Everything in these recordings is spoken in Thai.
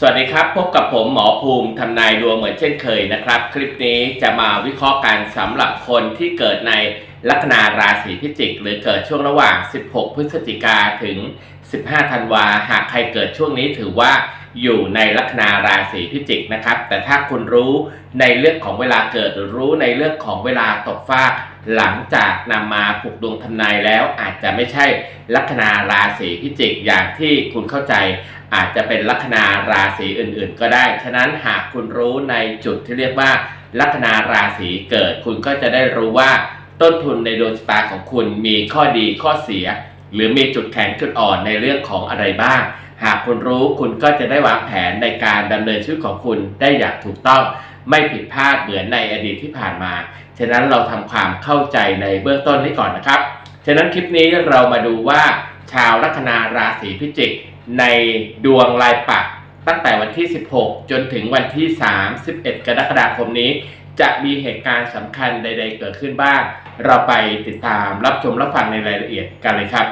สวัสดีครับ พบกับผมหมอภูมิทำนายดวงเหมือนเช่นเคยนะครับ คลิปนี้จะมาวิเคราะห์กันสำหรับคนที่เกิดในลัคนาราศีพิจิก หรือเกิดช่วงระหว่าง 16 พฤศจิกาถึง 15 ธันวา หากใครเกิดช่วงนี้ถือว่าอยู่ในลัคนาราศีพิจิกนะครับ แต่ถ้าคุณรู้ในเรื่องของเวลาเกิดรู้ในเรื่องของเวลาตกฟากหลังจากนำมาผูกดวงทำนายแล้วอาจจะไม่ใช่ลัคนาราศีพิจิกอย่างที่คุณเข้าใจ อาจจะเป็นลัคนาราศีอื่นๆ ก็ได้ ฉะนั้นหากคุณรู้ในจุดที่เรียกว่า ลัคนาราศีเกิด คุณก็จะได้รู้ว่าต้นทุนในดวงชะตาของคุณมีข้อดีข้อเสีย หรือมีจุดแข็งจุดอ่อนในเรื่องของอะไรบ้าง หากคุณรู้คุณก็จะได้วางแผนในการดำเนินชีวิตของคุณได้อย่างถูกต้อง ไม่ผิดพลาดเหมือนในอดีตที่ผ่านมา ฉะนั้นเราทำความเข้าใจในเบื้องต้นนี้ก่อนนะครับ ฉะนั้นคลิปนี้เรามาดูว่า ชาวลัคนาราศีพิจิก ในดวงลายปักตั้งแต่วันที่ 16 จนถึงวันที่ 31 กรกฎาคมนี้ จะมีเหตุการณ์สำคัญใด ๆ เกิดขึ้นบ้าง เราไปติดตามรับชมรับฟังในรายละเอียดกันเลยครับ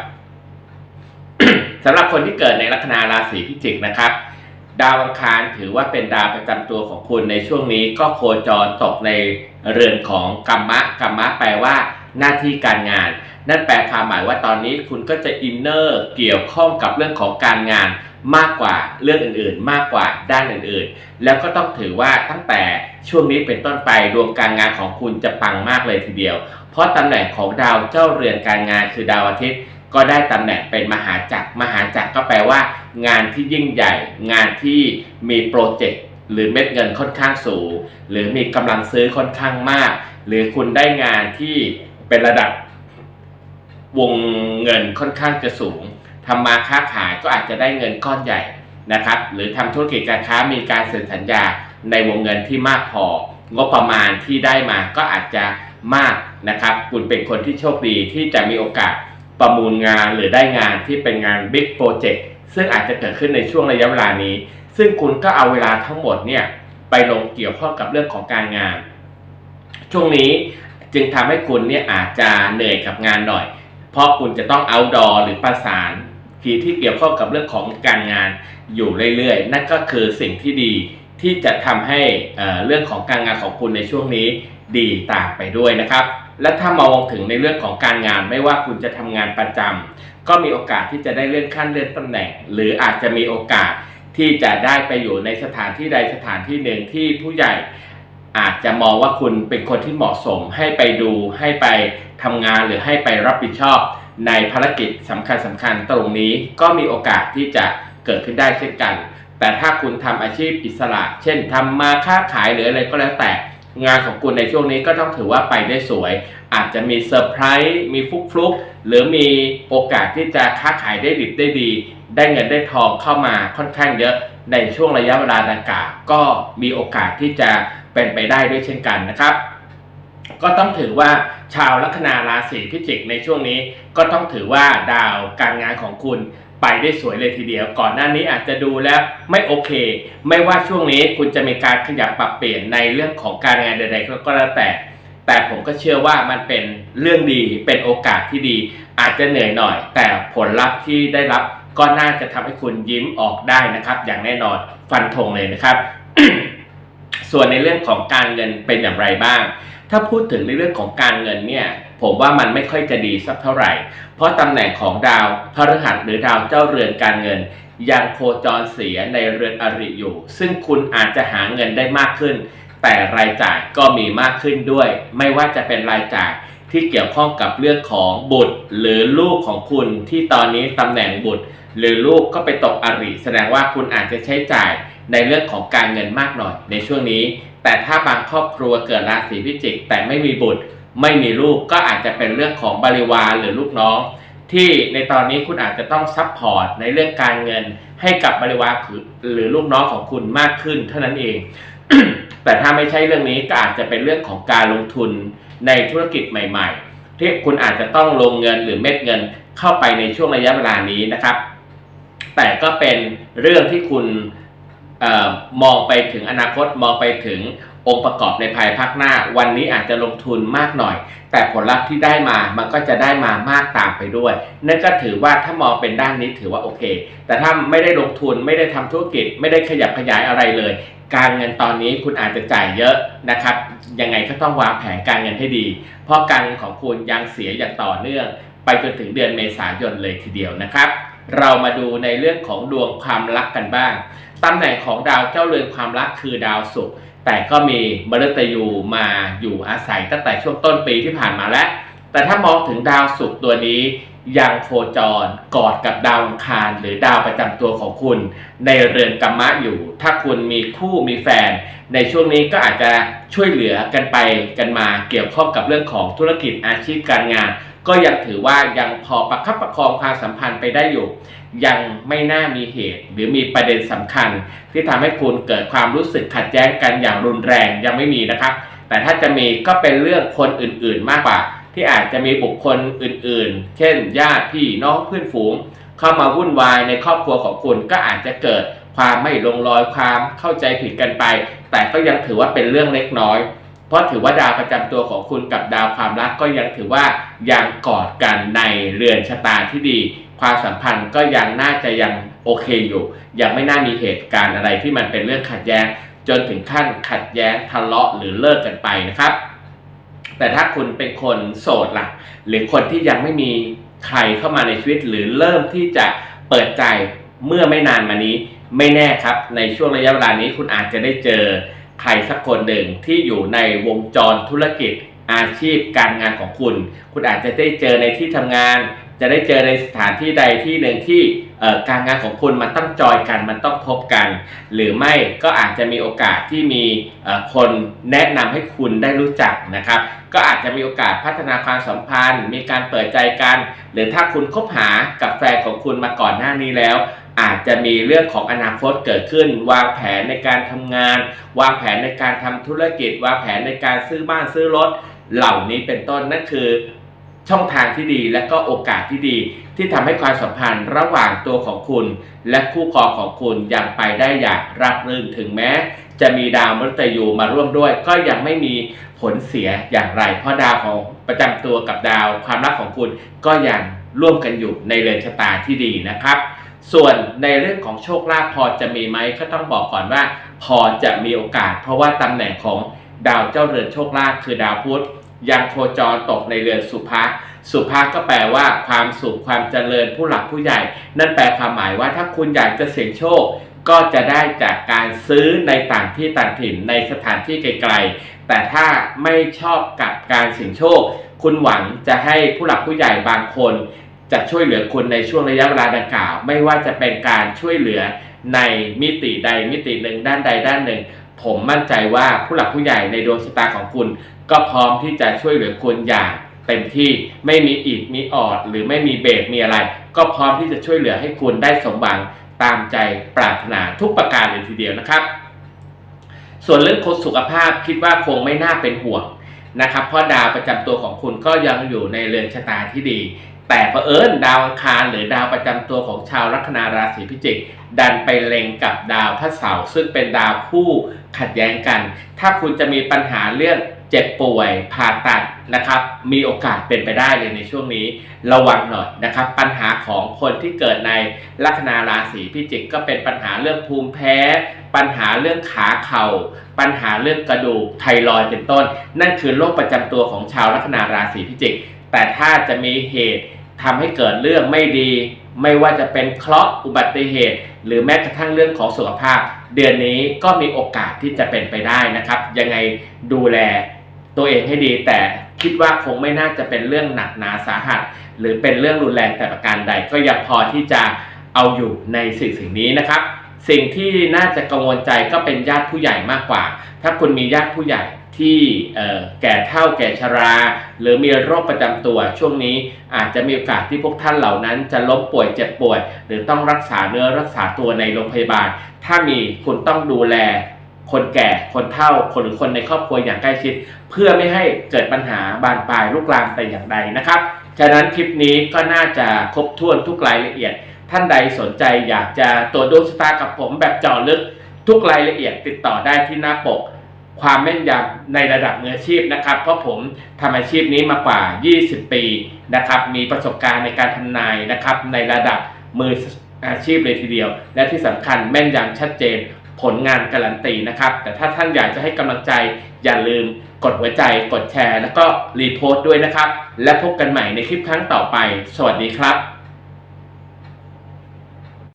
สำหรับคนที่เกิดในลัคนาราศีพิจิกนะครับ ดาวอังคารถือว่าเป็นดาวประจำตัวของคุณในช่วงนี้ก็โคจรตกในเรือนของกรรมะกรรมะแปลว่า หน้าที่การงาน นั่นแปลความหมายว่าตอนนี้คุณก็จะอินเนอร์เกี่ยวข้องกับเรื่องของการงานมากกว่าเรื่องอื่นๆ มากกว่าด้านอื่นๆ แล้วก็ต้องถือว่าตั้งแต่ช่วงนี้เป็นต้นไปดวงการงานของคุณจะปังมากเลยทีเดียว เพราะตำแหน่งของดาวเจ้าเรือนการงานคือดาวอาทิตย์ ก็ได้ตำแหน่งเป็นมหาจักรมหาจักรก็แปลว่า งานที่ยิ่งใหญ่ งานที่มีโปรเจกต์หรือเม็ดเงินค่อนข้างสูง หรือมีกำลังซื้อค่อนข้างมาก หรือคุณได้งานที่ เป็นระดับวงเงินค่อนข้างจะสูงทำมาค้าขายก็อาจจะได้เงินก้อนใหญ่นะครับ หรือทำธุรกิจการค้ามีการเซ็นสัญญาในวงเงินที่มากพองบประมาณที่ได้มาก็อาจจะมากนะครับ คุณเป็นคนที่โชคดีที่จะมีโอกาสประมูลงานหรือได้งานที่เป็นงานบิ๊กโปรเจกต์ซึ่งอาจจะเกิดขึ้นในช่วงระยะเวลานี้ ซึ่งคุณก็เอาเวลาทั้งหมดเนี่ยไปลงเกี่ยวข้องกับเรื่องของการงาน ช่วงนี้ จึงทำให้คุณเนี่ยอาจจะเหนื่อยกับงานหน่อย เพราะคุณจะต้อง outdoor หรือประสานทีที่เกี่ยวข้องกับเรื่องของการงานอยู่เรื่อยๆ นั่นก็คือสิ่งที่ดีที่จะทำให้เรื่องของการงานของคุณในช่วงนี้ดีตามไปด้วยนะครับ และถ้ามองถึงในเรื่องของการงานไม่ว่าคุณจะทำงานประจำก็มีโอกาสที่จะได้เลื่อนขั้นเลื่อนตำแหน่ง หรืออาจจะมีโอกาสที่จะได้ไปอยู่ในสถานที่ใดสถานที่หนึ่งที่ผู้ใหญ่ อาจจะมองว่าคุณเป็นคนที่เหมาะสมให้ไปดูให้ไปทำงานหรือให้ไปรับผิดชอบ ในภารกิจสำคัญสำคัญตรงนี้ก็มีโอกาสที่จะเกิดขึ้นได้เช่นกัน แต่ถ้าคุณทำอาชีพอิสระ เช่นทำมาค้าขายหรืออะไรก็แล้วแต่งานของคุณในช่วงนี้ก็ต้องถือว่าไปได้สวย อาจจะมีเซอร์ไพรส์มีฟุกฟลุกหรือมีโอกาสที่จะค้าขายได้ดิบได้ดี ได้เงินได้ทองเข้ามาค่อนข้างเยอะในช่วงระยะเวลาดังกล่าวก็มีโอกาสที่จะ เป็นไปได้ด้วยเช่นกันนะครับ ก็ต้องถือว่าชาวลัคนาราศีพิจิกในช่วงนี้ ก็ต้องถือว่าดาวการงานของคุณไปได้สวยเลยทีเดียว ก่อนหน้านี้อาจจะดูแล้วไม่โอเค ไม่ว่าช่วงนี้คุณจะมีการขยับปรับเปลี่ยนในเรื่องของการงานใด ๆ ก็แล้วแต่ แต่ผมก็เชื่อว่ามันเป็นเรื่องดีเป็นโอกาสที่ดี อาจจะเหนื่อยหน่อย แต่ผลลัพธ์ที่ได้รับก็น่าจะทำให้คุณยิ้มออกได้นะครับ อย่างแน่นอนฟันธงเลยนะครับ ส่วนในเรื่องของการเงินเป็นอย่างไรบ้าง ถ้าพูดถึงในเรื่องของการเงินเนี่ยผมว่ามันไม่ค่อยจะดีสักเท่าไหร่ เพราะตำแหน่งของดาวพฤหัสหรือดาวเจ้าเรือนการเงิน ยังโคจรเสียในเรือนอริอยู่ ซึ่งคุณอาจจะหาเงินได้มากขึ้น แต่รายจ่ายก็มีมากขึ้นด้วย ไม่ว่าจะเป็นรายจ่ายที่เกี่ยวข้องกับเรื่องของบุตร หรือลูกของคุณที่ตอนนี้ตำแหน่งบุตร หรือลูกก็ไปตกอริแสดงว่าคุณอาจจะใช้จ่าย ในเรื่องของการเงินมากหน่อยในช่วงนี้ แต่ถ้าบางครอบครัวเกิดราศีพิจิก แต่ไม่มีบุตร ไม่มีลูกก็อาจจะเป็นเรื่องของบริวารหรือลูกน้อง ที่ในตอนนี้คุณอาจจะต้องซัพพอร์ตในเรื่องการเงินให้กับบริวารหรือลูกน้องของคุณมากขึ้นเท่านั้นเอง แต่ถ้าไม่ใช่เรื่องนี้ก็อาจจะเป็นเรื่องของการลงทุนในธุรกิจใหม่ ๆ ที่คุณอาจจะต้องลงเงินหรือเม็ดเงินเข้าไปในช่วงระยะเวลานี้นะครับ แต่ก็เป็นเรื่องที่คุณ มองไปถึงอนาคตมองไปถึงองค์ประกอบในภายภาคหน้า วันนี้อาจจะลงทุนมากหน่อย แต่ผลลัพธ์ที่ได้มามันก็จะได้มามากตามไปด้วย นั่นก็ถือว่าถ้ามองเป็นด้านนี้ถือว่าโอเค แต่ถ้าไม่ได้ลงทุนไม่ได้ทำธุรกิจ ไม่ได้ขยับขยายอะไรเลย การเงินตอนนี้คุณอาจจะจ่ายเยอะนะครับ ยังไงก็ต้องวางแผนการเงินให้ดี เพราะการเงินของคุณยังเสียอย่างต่อเนื่อง ไปจนถึงเดือนเมษายนเลยทีเดียวนะครับ เรามาดูในเรื่องของดวงความรักกันบ้างตำแหน่งของดาวเจ้าเรือนความรักคือดาวศุกร์แต่ก็มีมฤตยูมาอยู่อาศัยตั้งแต่ช่วงต้นปีที่ผ่านมาแล้ว แต่ถ้ามองถึงดาวศุกร์ตัวนี้ยังโคจรกอดกับดาวอังคารหรือดาวประจำตัวของคุณ ในเรือนกัมมะอยู่ ถ้าคุณมีคู่มีแฟน ในช่วงนี้ก็อาจจะช่วยเหลือกันไปกันมาเกี่ยวข้องกับเรื่องของธุรกิจอาชีพการงาน ก็ยังถือว่ายังพอประคับประคองความสัมพันธ์ไปได้อยู่ ยังไม่น่ามีเหตุ หรือมีประเด็นสำคัญ ที่ทำให้คุณเกิดความรู้สึกขัดแย้งกันอย่างรุนแรงยังไม่มีนะครับ แต่ถ้าจะมีก็เป็นเรื่องคนอื่นๆมากกว่า ที่อาจจะมีบุคคลอื่นๆ เช่น ญาติพี่น้องเพื่อนฝูง เข้ามาวุ่นวายในครอบครัวของคุณก็อาจจะเกิดความไม่ลงรอยความเข้าใจผิดกันไป แต่ก็ยังถือว่าเป็นเรื่องเล็กน้อย เพราะถือว่าดาวประจำตัวของคุณกับดาวความรักก็ยังถือว่ายังกอดกันในเรือนชะตาที่ดี ความสัมพันธ์ก็ยังน่าจะยังโอเคอยู่ ยังไม่น่ามีเหตุการณ์อะไรที่มันเป็นเรื่องขัดแย้ง จนถึงขั้นขัดแย้งทะเลาะหรือเลิกกันไปนะครับ แต่ถ้าคุณเป็นคนโสดล่ะ หรือคนที่ยังไม่มีใครเข้ามาในชีวิตหรือเริ่มที่จะเปิดใจเมื่อไม่นานมานี้ ไม่แน่ครับ ในช่วงระยะเวลานี้คุณอาจจะได้เจอ รสักคนหนึ่งที่อยู่ในวงจรธุรกิจอาชีพการงานของคุณ คุณอาจจะได้เจอในที่ทำงาน จะได้เจอในสถานที่ใดที่หนึ่งที่การงานของคุณมันต้องจอยกันมันต้องพบกัน หรือไม่ก็อาจจะมีโอกาสที่มีคนแนะนำให้คุณได้รู้จักนะครับ ก็อาจจะมีโอกาสพัฒนาความสัมพันธ์ มีการเปิดใจกัน หรือถ้าคุณคบหากับแฟนของคุณมาก่อนหน้านี้แล้ว อาจจะมีเรื่องของอนาคตเกิดขึ้น วางแผนในการทำงาน วางแผนในการทำธุรกิจ วางแผนในการซื้อบ้านซื้อรถ เหล่านี้เป็นต้นนั่นคือช่องทางที่ดีและก็โอกาสที่ดี ที่ทำให้ความสัมพันธ์ระหว่างตัวของคุณ และคู่ครองของคุณยังไปได้อย่างราบรื่นถึงแม้ จะมีดาวมฤตยูมาร่วมด้วย ก็ยังไม่มีผลเสียอย่างไร เพราะดาวของประจำตัวกับดาวความรักของคุณก็ยังร่วมกันอยู่ในเรือนชะตาที่ดีนะครับ ส่วนในเรื่องของโชคลาภพอจะมีไหมก็ต้องบอกก่อนว่า พอจะมีโอกาส เพราะว่าตำแหน่งของดาวเจ้าเรือนโชคลาภคือดาวพุธยังโคจรตกในเรือนสุภะสุภะก็แปลว่าความสุขความเจริญผู้หลักผู้ใหญ่ นั่นแปลความหมายว่าถ้าคุณอยากจะเสี่ยงโชค ก็จะได้จากการซื้อในต่างที่ต่างถิ่นในสถานที่ไกลๆ แต่ถ้าไม่ชอบกับการเสี่ยงโชค คุณหวังจะให้ผู้หลักผู้ใหญ่บางคน จะช่วยเหลือคุณในช่วงระยะเวลาดังกล่าว ไม่ว่าจะเป็นการช่วยเหลือในมิติใดมิติหนึ่งด้านใดด้านหนึ่ง ผมมั่นใจว่าผู้หลักผู้ใหญ่ในดวงชะตาของคุณ ก็พร้อมที่จะช่วยเหลือคุณอย่างเต็มที่ไม่มีอิดมีออด หรือไม่มีเบรกมีอะไร ก็พร้อมที่จะช่วยเหลือให้คุณได้สมหวังตามใจปรารถนาทุกประการเลยทีเดียวนะครับ ส่วนเรื่องสุขภาพคิดว่าคงไม่น่าเป็นห่วงนะครับเพราะดาวประจำตัวของคุณก็ยังอยู่ในเรือนชะตาที่ดี แต่เผอิญดาวอังคารหรือดาวประจำตัวของชาวลัคนาราศีพิจิก ดันไปเล็งกับดาวพระเสาร์ซึ่งเป็นดาวคู่ขัดแย้งกัน ถ้าคุณจะมีปัญหาเรื่องเจ็บป่วยผ่าตัดนะครับ มีโอกาสเป็นไปได้เลยในช่วงนี้ระวังหน่อยนะครับ ปัญหาของคนที่เกิดในลัคนาราศีพิจิกก็เป็นปัญหาเรื่องภูมิแพ้ ปัญหาเรื่องขาเข่า ปัญหาเรื่องกระดูกไทรอยเป็นต้น นั่นคือโรคประจำตัวของชาวลัคนาราศีพิจิก แต่ถ้าจะมีเหตุทำให้เกิดเรื่องไม่ดี ไม่ว่าจะเป็นเคราะห์อุบัติเหตุ หรือแม้กระทั่งเรื่องของสุขภาพ เดือนนี้ก็มีโอกาสที่จะเป็นไปได้นะครับ ยังไงดูแลตัวเองให้ดี แต่คิดว่าคงไม่น่าจะเป็นเรื่องหนักหนาสาหัส หรือเป็นเรื่องรุนแรงแต่ประการใด ก็ยังพอที่จะเอาอยู่ในสิ่งสิ่งนี้นะครับ สิ่งที่น่าจะกังวลใจก็เป็นญาติผู้ใหญ่มากกว่า ถ้าคุณมีญาติผู้ใหญ่ ที่แก่เฒ่าแก่ชรา หรือมีโรคประจำตัวช่วงนี้อาจจะมีโอกาสที่พวกท่านเหล่านั้นจะล้มป่วยเจ็บป่วย หรือต้องรักษาเนื้อรักษาตัวในโรงพยาบาล ถ้ามีคุณต้องดูแลคนแก่คนเฒ่าคนหรือคนในครอบครัวอย่างใกล้ชิด เพื่อไม่ให้เกิดปัญหาบานปลายลุกลามแต่อย่างใดนะครับฉะนั้นคลิปนี้ก็น่าจะครบถ้วนทุกรายละเอียด ท่านใดสนใจอยากจะตรวจดวงชะตากับผมแบบเจาะลึกทุกรายละเอียดติดต่อได้ที่หน้าปก ความแม่นยำในระดับมืออาชีพนะครับ เพราะผมทำอาชีพนี้มากว่า 20 ปีนะครับ มีประสบการณ์ในการทำนายนะครับ ในระดับมืออาชีพเลยทีเดียว และที่สำคัญแม่นยำชัดเจนผลงานการันตีนะครับ แต่ถ้าท่านอยากจะให้กำลังใจอย่าลืมกดหัวใจ กดแชร์ แล้วก็รีโพสต์ด้วยนะครับ และพบกันใหม่ในคลิปครั้งต่อไป สวัสดีครับ